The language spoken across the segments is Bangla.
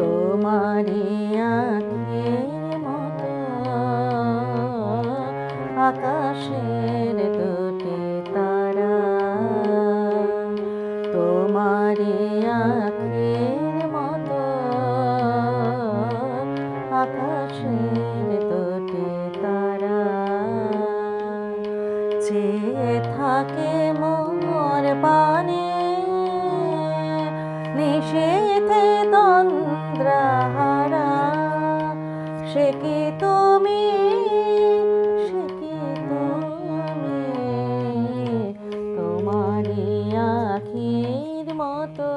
তোমারি মতো আকাশের দুটি তারা। তোমারি আঁখের মতো আকাশের দুটি তারা। চেয়ে থাকে মোর পানে নিষেধে সে তুমি? সে কি তুমি? মতো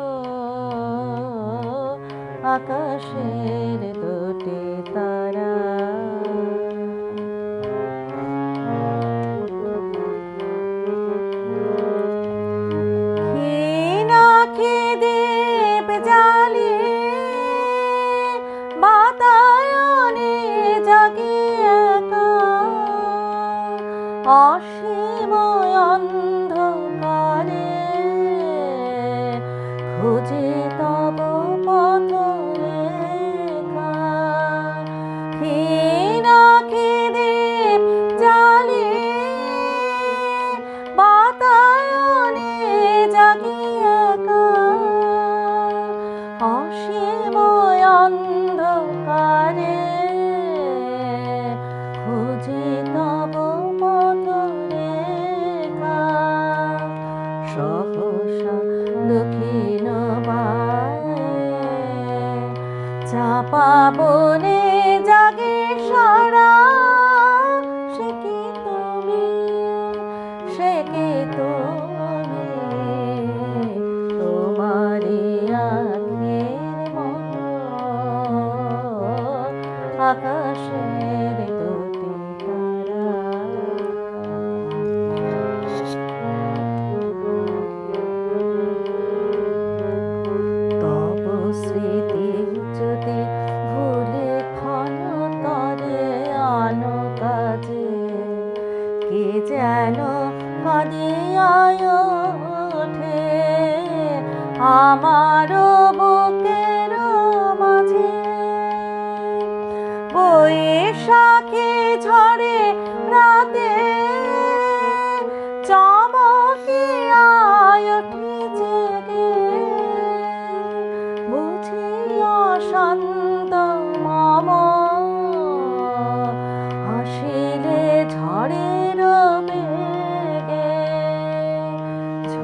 আকাশের দুটি তারা। ক্ষীণাখে দেব জালে অসীময় অন্ধকারে খুঁজে তব পথ রেখা। ক্ষীণাখে দেব চাপা কে যেন কাঁদিয়ায় ওঠে। আমারও বুকের মাঝে বৈশাখী ঝরে রাতে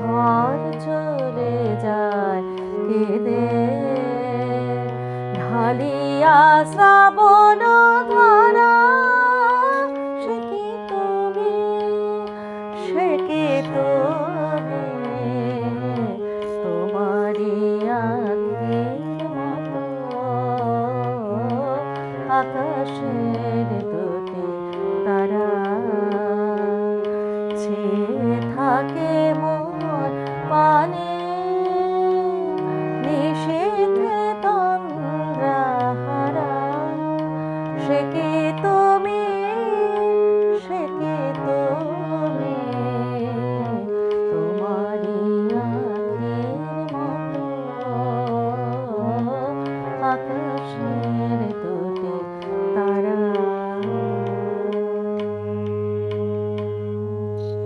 ঝড় চলে যায় কেঁদে। ঢালিয়া শ্রাবণ ধারা, সে কি তুমি? সে কি তুমি? আকাশের দুটি তারা।